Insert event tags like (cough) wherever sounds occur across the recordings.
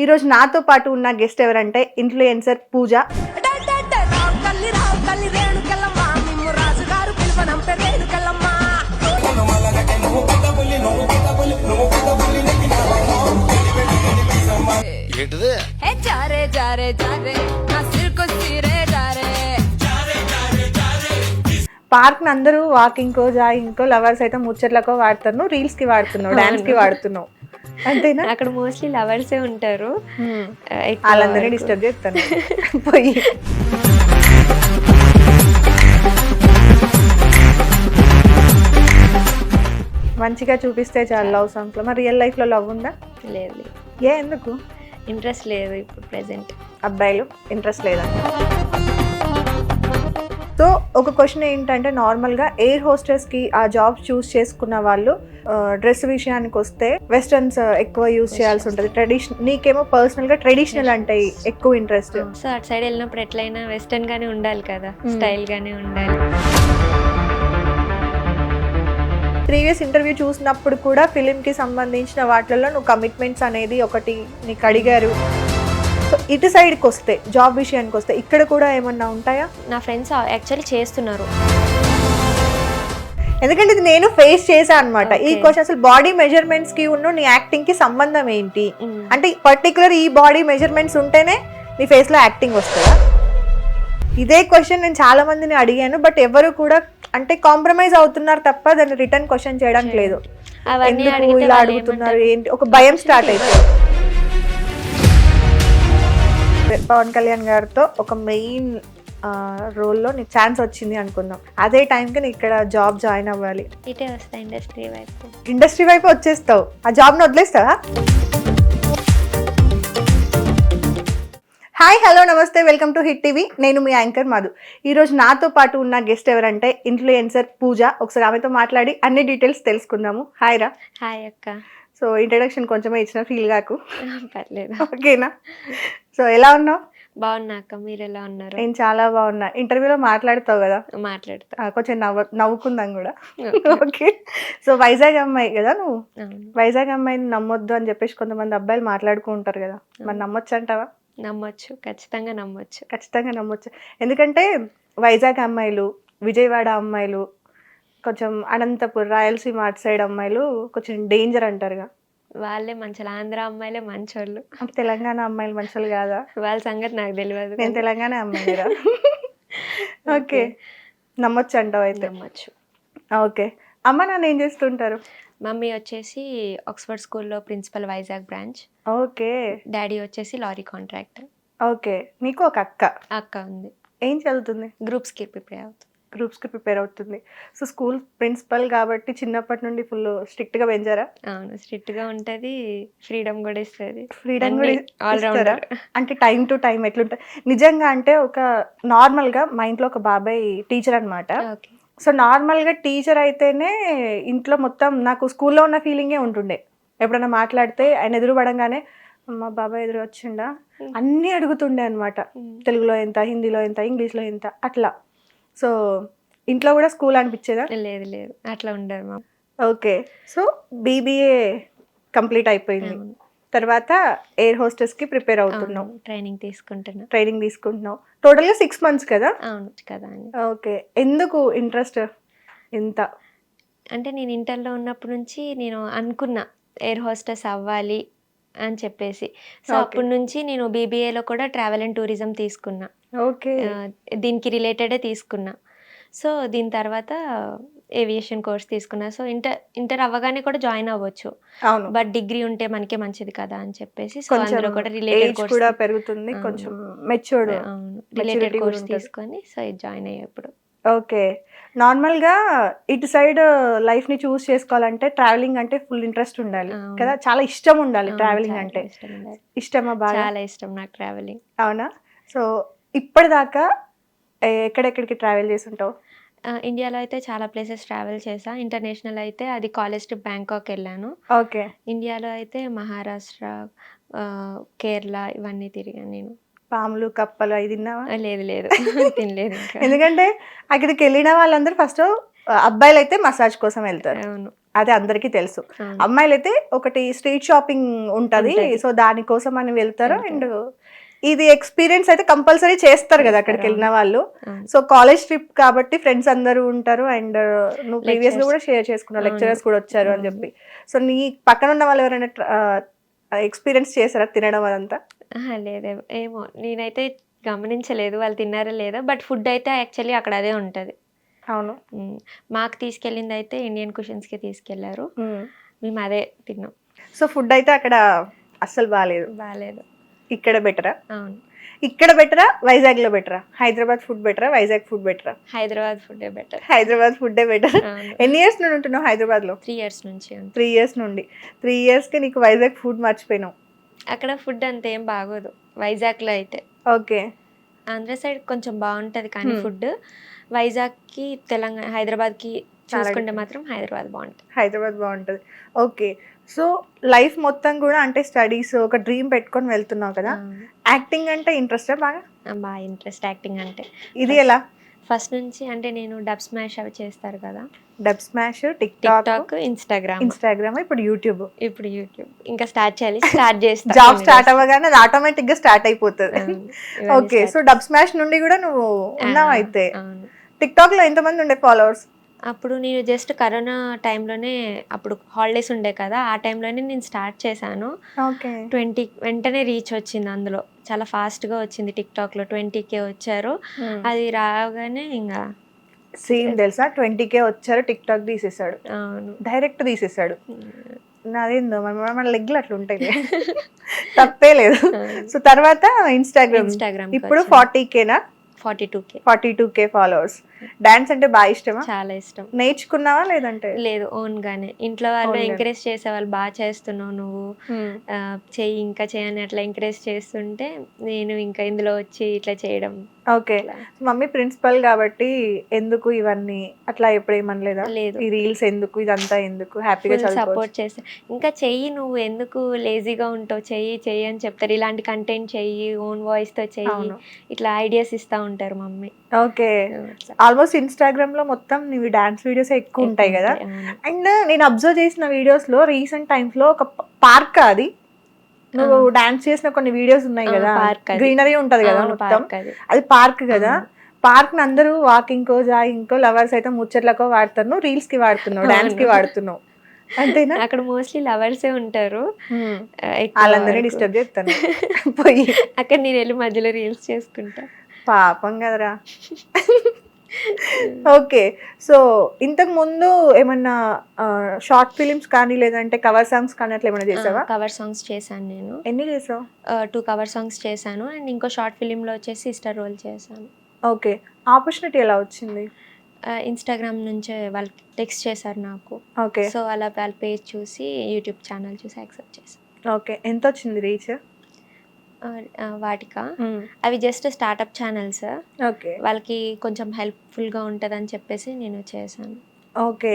ఈ రోజు నాతో పాటు ఉన్న గెస్ట్ ఎవరంటే ఇన్ఫ్లుయెన్సర్ పూజ. ఏంటిది? హే జారే జారే జారే నా సిల్కు సిరే జారే. పార్క్ని అందరూ వాకింగ్ కో జాగింగ్ కో లవర్స్ అయితే ముచ్చట్లకో వాడుతారు రీల్స్కి వాడుతున్నావు డాన్స్కి వాడుతున్నావు. అంతేనా? అక్కడ మోస్ట్లీ లవర్సే ఉంటారు. వాళ్ళందరినీ. డిస్టర్బ్ చేస్తాను. (laughs) పోయి. మంచిగా చూపిస్తే చాలు లవ్ సాంగ్స్లో మరి రియల్ లైఫ్లో లవ్ ఉందా? లేదు. ఏ ఎందుకు? ఇంట్రెస్ట్ లేదు ఇప్పుడు ప్రెసెంట్ అబ్బాయిలు ఇంట్రెస్ట్ లేదా? సో ఒక క్వశ్చన్ ఏంటంటే నార్మల్గా ఎయిర్ హోస్టెస్కి ఆ జాబ్ చూస్ చేసుకున్న వాళ్ళు డ్రెస్ విషయానికి వస్తే వెస్టర్న్స్ ఎక్కువ యూస్ చేయాల్సి ఉంటుంది. ట్రెడిషన్ నీకేమో పర్సనల్గా ట్రెడిషనల్ అంటే ఎక్కువ ఇంట్రెస్ట్ సో అటు సైడ్ వెళ్ళినప్పుడు ఎట్లయినా వెస్టర్న్ గానే ఉండాలి కదా? Hmm. స్టైల్ గానే ఉండాలి. ప్రీవియస్ ఇంటర్వ్యూ చూసినప్పుడు కూడా ఫిలింకి సంబంధించిన వాటిల్లో నువ్వు కమిట్మెంట్స్ అనేది ఒకటి నీకు అడిగారు. ఇటు సైడ్కి వస్తే జాబ్ విషయానికి వస్తే ఇక్కడ కూడా ఏమన్నా ఉంటాయా? నా ఫ్రెండ్స్ యాక్చువల్లీ చేస్తున్నారు. ఎందుకంటే ఇది నేను ఫేస్ చేశా అనమాట ఈ. క్వశ్చన్ అసలు బాడీ మెజర్మెంట్స్కి ఉన్న నీ యాక్టింగ్కి సంబంధం ఏంటి? Mm. అంటే పర్టికులర్ ఈ బాడీ మెజర్మెంట్స్ ఉంటేనే నీ ఫేస్లో యాక్టింగ్ వస్తుందా? ఇదే క్వశ్చన్ నేను చాలా మందిని అడిగాను బట్ ఎవరు కూడా అంటే కాంప్రమైజ్ అవుతున్నారు తప్ప దాన్ని రిటర్న్ క్వశ్చన్ చేయడానికి లేదు. ఎందుకు ఇలా అడుగుతున్నారు? ఏంటి? ఒక భయం స్టార్ట్ అయిపోయింది. పవన్ కళ్యాణ్ గారితో ఒక మెయిన్ రోల్లో నీకు ఛాన్స్ వచ్చింది అనుకుందాం. అదే టైంకి నీకు ఇక్కడ జాబ్ జాయిన్ అవ్వాలి. ఇటే వస్తా ఇండస్ట్రీ వైపు. ఇండస్ట్రీ వైపు వచ్చేస్తావు. ఆ జాబ్ని వదిలేస్తావా? హాయ్ హలో నమస్తే వెల్కమ్ టు హిట్ టీవీ. నేను మీ యాంకర్ మధు. ఈ రోజు నాతో పాటు ఉన్న గెస్ట్ ఎవరంటే ఇన్ఫ్లుయెన్సర్ పూజ. ఒకసారి ఆమెతో మాట్లాడి అన్ని డీటెయిల్స్ తెలుసుకుందాము. హాయ్ రా. హాయ్ అక్క. సో ఇంట్రడక్షన్ కొంచెమే ఇచ్చిన ఫీల్ కాకు. పర్లేదు. ఓకేనా? సో ఎలా ఉన్నావు? బాగున్నా అక్క మీరు ఎలా ఉన్నారు? నేను చాలా బాగున్నా. ఇంటర్వ్యూలో మాట్లాడుతావు కదా? మాట్లాడతా. కొంచెం నవ్వ నవ్వుకుందాం కూడా. ఓకే. సో వైజాగ్ అమ్మాయి కదా నువ్వు. వైజాగ్ అమ్మాయిని నమ్మొద్దు అని చెప్పేసి కొంతమంది అబ్బాయిలు మాట్లాడుకుంటారు కదా. మరి నమ్మొచ్చు అంటావా నమ్మొచ్చు. ఖచ్చితంగా నమ్మొచ్చు. ఖచ్చితంగా నమ్మొచ్చు. ఎందుకంటే వైజాగ్ అమ్మాయిలు విజయవాడ అమ్మాయిలు కొంచెం అనంతపూర్ రాయలసీమ అటు సైడ్ అమ్మాయిలు కొంచెం డేంజర్ అంటారుగా. వాళ్ళే మంచి ఆంధ్ర అమ్మాయిలే మంచోళ్ళు. తెలంగాణ అమ్మాయిలు మనుషులు కాదా? వాళ్ళ సంగతి నాకు తెలియదు. నేను తెలంగాణ అమ్మాయిరా (laughs) ఓకే. నమ్మొచ్చు అంటావు అయితే? నమ్మొచ్చు. ఓకే. అమ్మ నాన్న ఏం చేస్తుంటారు? మమ్మీ వచ్చేసి ఆక్స్ఫర్డ్ స్కూల్లో principal Vizag branch. Okay. Daddy వచ్చేసి లారీ కాంట్రాక్టర్. ఓకే. నీకు ఒక అక్క? అక్క ఉంది. ఏం చదువుతుంది? గ్రూప్స్కి ప్రిపేర్ అవుతుంది. గ్రూప్స్కి ప్రిపేర్ అవుతుంది. సో స్కూల్ ప్రిన్సిపల్ కాబట్టి చిన్నప్పటి నుండి ఫుల్ స్ట్రిక్ట్గా పెంచారా అవును స్ట్రిక్ట్గా ఉంటుంది. ఫ్రీడమ్ కూడా ఇస్తుంది. ఫ్రీడమ్ కూడా ఆల్ ఇస్తారా? రౌండర్ అంటే టైం టు టైం ఎట్లుంటుంది? నిజంగా అంటే ఒక నార్మల్గా మా ఇంట్లో ఒక బాబాయ్ టీచర్ అనమాట సో నార్మల్గా టీచర్ అయితేనే ఇంట్లో మొత్తం నాకు స్కూల్లో ఉన్న ఫీలింగే ఉంటుండే. ఎప్పుడైనా మాట్లాడితే ఆయన ఎదురు పడంగానే మా బాబాయ్ ఎదురు వచ్చిండా? అన్నీ అడుగుతుండే అనమాట తెలుగులో ఎంత హిందీలో ఎంత ఇంగ్లీష్లో ఎంత అట్లా. సో ఇంట్లో కూడా స్కూల్ అనిపించేదా? లేదు లేదు. అట్లా ఉండదు మా ఓకే. సో బీబీఏ కంప్లీట్ అయిపోయింది. తర్వాత ఎయిర్ హోస్టెస్కి ప్రిపేర్ అవుతున్నావు. ట్రైనింగ్ తీసుకుంటున్నా. ట్రైనింగ్ తీసుకుంటున్నావు. టోటల్గా సిక్స్ మంత్స్ కదా? అవును కదా ఓకే. ఎందుకు ఇంట్రెస్ట్? ఎంత? అంటే నేను ఇంటర్లో ఉన్నప్పటి నుంచి నేను అనుకున్నా ఎయిర్ హోస్టెస్ అవ్వాలి అని చెప్పేసి. సో. అప్పటి నుంచి నేను బీబీఏలో కూడా ట్రావెల్ అండ్ టూరిజం తీసుకున్నా. ఓకే. దీనికి రిలేటెడే తీసుకున్నా. సో దీని తర్వాత ఏవియేషన్ కోర్స్ తీసుకున్నా. సో ఇంటర్ ఇంటర్ అవ్వగానే కూడా జాయిన్ అవ్వచ్చు. బట్ డిగ్రీ ఉంటే మనకే మంచిది కదా అని చెప్పేసి సో అందులో కూడా రిలేటెడ్ కూడా పెరుగుతుంది. కొంచెం మెచ్యూర్డ్ అవును. Related course. తీసుకొని సో జాయిన్ అయ్యేప్పుడు ఓకే. నార్మల్గా ఇటు సైడ్ లైఫ్ని చూస్ చేసుకోవాలంటే ట్రావెలింగ్ అంటే ఫుల్ ఇంట్రెస్ట్ ఉండాలి. కదా. చాలా ఇష్టం ఉండాలి ట్రావెలింగ్ అంటే. ఇష్టమా బాగా? చాలా ఇష్టం నాకు ట్రావెలింగ్. అవునా? సో ఇప్పటిదాకా ఎక్కడెక్కడికి ట్రావెల్ చేసి ఉంటావు ఇండియాలో అయితే చాలా ప్లేసెస్ ట్రావెల్ చేసా ఇంటర్నేషనల్ అయితే అది కాలేజ్ ట్రిప్ బ్యాంకాక్ వెళ్ళాను. ఓకే. ఇండియాలో అయితే మహారాష్ట్ర కేరళ ఇవన్నీ తిరిగాను నేను. పాములు కప్పలు అవి తిన్నావా? లేదు లేదు. (laughs) తినలేదు ఎందుకంటే అక్కడికి వెళ్ళిన వాళ్ళందరూ ఫస్ట్ అబ్బాయిలు అయితే మసాజ్ కోసం వెళ్తారు. అవును. అది అందరికీ తెలుసు. అమ్మాయిలు అయితే ఒకటి స్ట్రీట్ షాపింగ్ ఉంటది. సో దానికోసం అని వెళ్తారు. అండ్. ఇది ఎక్స్పీరియన్స్ అయితే కంపల్సరీ చేస్తారు కదా అక్కడికి వెళ్ళిన వాళ్ళు. సో కాలేజ్ ట్రిప్ కాబట్టి ఫ్రెండ్స్ అందరూ ఉంటారు అండ్ నువ్వు ప్రీవియస్ Lecturers. కూడా షేర్ చేసుకున్నావు. లెక్చరర్స్ కూడా వచ్చారు అని. చెప్పి. సో నీ పక్కన ఉన్న వాళ్ళు ఎవరైనా ఎక్స్పీరియన్స్ చేశారా తినడం అదంతా? ఆహా, లేదే ఏమో. నేనైతే గమనించలేదు వాళ్ళు తిన్నారా లేదా బట్ ఫుడ్ అయితే యాక్చువల్లీ అక్కడ అదే ఉంటుంది. అవును. మాకు తీసుకెళ్ళింది అయితే ఇండియన్ కుషన్స్కి తీసుకెళ్ళారు. మేము అదే తిన్నాం. సో ఫుడ్ అయితే అక్కడ అస్సలు బాగాలేదు బాగాలేదు ఇక్కడ బెటరా? అవును. ఇక్కడ బెటరా? వైజాగ్లో బెటరా? హైదరాబాద్ ఫుడ్ బెటరా? వైజాగ్ ఫుడ్ బెటరా? Hyderabad food better. హైదరాబాద్ ఫుడ్డే బెటర్. ఎన్ని ఇయర్స్ నుండి ఉంటున్నావు హైదరాబాద్లో త్రీ ఇయర్స్ నుంచి త్రీ ఇయర్స్ నుండి. త్రీ ఇయర్స్కి నీకు వైజాగ్ ఫుడ్ మర్చిపోయినావు. అక్కడ ఫుడ్ అంత ఏం బాగోదు. వైజాగ్లో అయితే. ఓకే. ఆంధ్ర సైడ్ కొంచెం బాగుంటుంది కానీ. ఫుడ్. వైజాగ్కి తెలంగాణ హైదరాబాద్కి చాలా చూసుకుంటే. మాత్రం హైదరాబాద్ బాగుంటుంది. హైదరాబాద్ బాగుంటుంది. ఓకే. సో లైఫ్ మొత్తం కూడా అంటే స్టడీస్ ఒక డ్రీమ్ పెట్టుకొని వెళ్తున్నావు కదా? యాక్టింగ్ అంటే ఇంట్రెస్ట్ బాగా? బాగా ఇంట్రెస్ట్ యాక్టింగ్ అంటే. ఇది ఎలా? ఫస్ట్ నుంచి అంటే నేను డబ్ స్మాష్ అవి చేస్తారు కదా. Dubsmash tick tick Instagram. Instagram ఇప్పుడు యూట్యూబ్. ఇప్పుడు యూట్యూబ్. ఇంకా స్టార్ట్ చేయాలి. స్టార్ట్ (laughs) చేస్తా. Job start. అవ్వగానే అది ఆటోమేటిక్గా స్టార్ట్ అయిపోతుంది. ఓకే సో డబ్ స్మాష్ నుండి కూడా నువ్వు ఉన్నావు అయితే. టిక్ టాక్లో ఎంతమంది ఉండే ఫాలోవర్స్? అప్పుడు నేను జస్ట్ కరోనా టైంలోనే అప్పుడు హాలిడేస్ ఉండే కదా ఆ టైంలోనే నేను స్టార్ట్ చేశాను. ఓకే. ట్వంటీ వెంటనే రీచ్ వచ్చింది అందులో. చాలా ఫాస్ట్గా వచ్చింది టిక్ టాక్లో ట్వంటీకే వచ్చారు. అది రాగానే ఇంకా సేమ్ తెలుసా? ట్వంటీ కే వచ్చారు టిక్ టాక్ తీసేసాడు అవును డైరెక్ట్ తీసేసాడు నాదేందో మన మన లెగ్లు అట్లా ఉంటాయి (laughs) తప్పే లేదు. సో తర్వాత ఇన్స్టాగ్రామ్ ఇన్స్టాగ్రామ్ ఇప్పుడు ఫార్టీ కేనా? Forty two K. Forty two K followers dance అంటే బాగా ఇష్టమా? చాలా ఇష్టం. నేర్చుకున్నావా లేదంటే? లేదు ఓన్ గానే ఇంట్లో వాళ్ళు. ఎంకరేజ్ చేసేవాళ్ళు బాగా చేస్తున్నావు నువ్వు. చెయ్యి ఇంకా చేయని అట్లా ఎంకరేజ్ చేస్తుంటే నేను ఇంకా ఇందులో వచ్చి ఇట్లా చేయడం. ఓకే. మమ్మీ ప్రిన్సిపల్ కాబట్టి ఎందుకు ఇవన్నీ? అట్లా ఎప్పుడు ఏమనలేదా? లేదు. ఈ రీల్స్ ఎందుకు? ఇదంతా ఎందుకు? హ్యాపీగా సపోర్ట్ చేస్తా. ఇంకా చెయ్యి నువ్వు ఎందుకు లేజీగా ఉంటావు? చెయ్యి చెయ్యి అని చెప్తారు. ఇలాంటి కంటెంట్ చెయ్యి ఓన్ వాయిస్తో చెయ్యి. ఇట్లా ఐడియాస్ ఇస్తా ఉంటారు మమ్మీ. ఓకే. ఆల్మోస్ట్ ఇన్స్టాగ్రామ్లో మొత్తం నీవి డాన్స్ వీడియోస్ ఎక్కువ ఉంటాయి కదా. అండ్ నేను అబ్జర్వ్ చేసిన వీడియోస్లో రీసెంట్ టైమ్స్లో ఒక పార్క్ అది. నువ్వు డాన్స్ చేసిన కొన్ని వీడియోస్ ఉన్నాయి కదా. గ్రీనరీ ఉంటది కదా మొత్తం. అది. పార్క్ కదా. పార్క్ని అందరూ వాకింగ్ కో జాగింగ్ కో లవర్స్ అయితే ముచ్చట్లకో వాడతారు. నువ్వు రీల్స్కి వాడుతున్నావు డాన్స్కి. వాడుతున్నావు. అంతేనా? అక్కడ మోస్ట్లీ లవర్సే ఉంటారు. వాళ్ళందరినీ. డిస్టర్బ్ చేస్తాను. పోయి. అక్కడ నేను వెళ్ళి మధ్యలో రీల్స్ చేసుకుంటా. పాపం కదరా. ఓకే. సో ఇంతకు ముందు ఏమన్నా షార్ట్ ఫిలిమ్స్ కానీ లేదంటే కవర్ సాంగ్స్ కానీ అట్లా ఏమైనా చేసావా? కవర్ సాంగ్స్ చేశాను నేను. ఎన్ని చేసావు? టూ కవర్ సాంగ్స్ చేశాను. అండ్ ఇంకో షార్ట్ ఫిలింలో వచ్చేసి సిస్టర్ రోల్ చేశాను. ఓకే. ఆపర్చునిటీ ఎలా వచ్చింది? ఇన్స్టాగ్రామ్ నుంచే వాళ్ళు టెక్స్ట్ చేశారు నాకు. ఓకే. సో అలా వాళ్ళ పేజ్ చూసి యూట్యూబ్ ఛానల్ చూసి యాక్సెప్ట్ చేశాను. ఓకే. ఎంత వచ్చింది రీచ్? వాటిక? అవి జస్ట్ స్టార్టప్ ఛానల్స్. ఓకే. వాళ్ళకి కొంచెం హెల్ప్ఫుల్గా ఉంటుందని చెప్పేసి నేను చేశాను. ఓకే.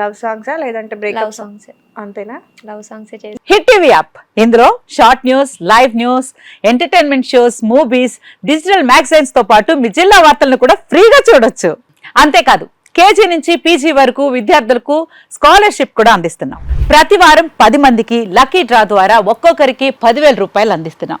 లవ్ సాంగ్సా? లేదంటే లవ్ బ్రేకప్ సాంగ్స్. అంతేనా? లవ్ సాంగ్సే చేసి. Hit TV app. ఇందులో short news live news entertainment shows movies digital మ్యాగజైన్స్తో పాటు మీ జిల్లా వార్తలను కూడా ఫ్రీగా చూడొచ్చు. అంతేకాదు కేజీ నుంచి పీజీ వరకు విద్యార్థులకు స్కాలర్షిప్ కూడా అందిస్తున్నాం. ప్రతి వారం పది మందికి లక్కీ డ్రా ద్వారా ఒక్కొక్కరికి పదివేల రూపాయలు అందిస్తున్నాం.